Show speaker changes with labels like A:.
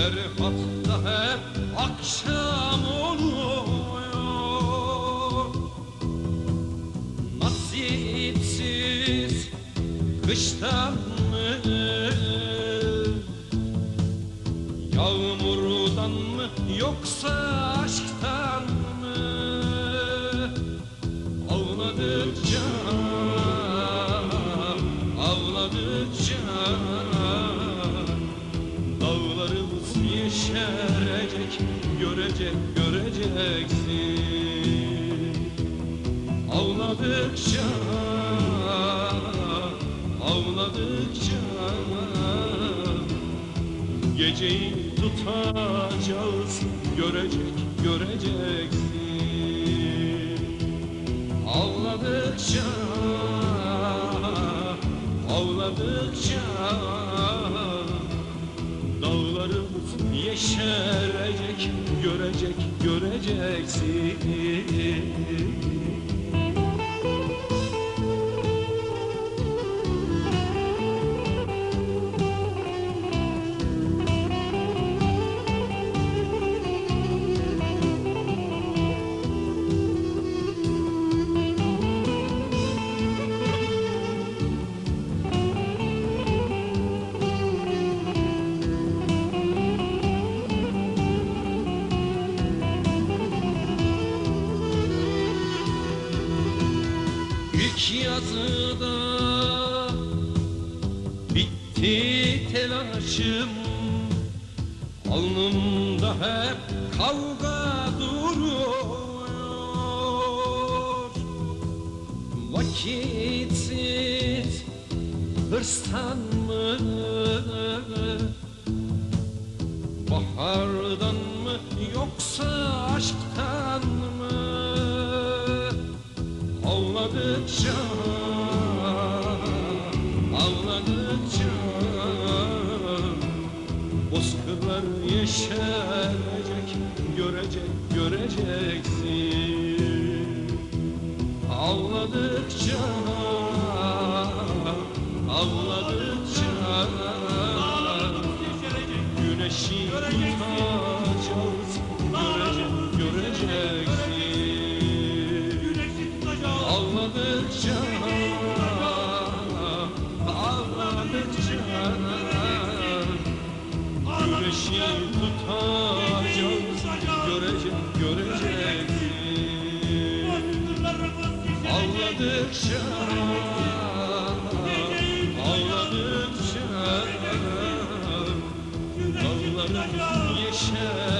A: Ferhat'ta hep akşam oluyor. Nasipsiz kıştan mı Yağmurdan mı yoksa Görecek göreceksin. Ağladıkça Ağladıkça Geceyi tutacağız. Görecek göreceksin. Ağladıkça Ağladıkça Dağlarımız yeşerecek Görecek göreceksin yazıda. Bitti telaşım Alnımda hep kavga duruyor. Vakitsiz hırstan mı? Bahardan mı yoksa aşktan mı Ağladıkça Ağladıkça Bozkırlar yeşerecek Görecek göreceksin. Ağladıkça Ağladıkça Ağladıkça Dağlarımız yeşerecek Görecek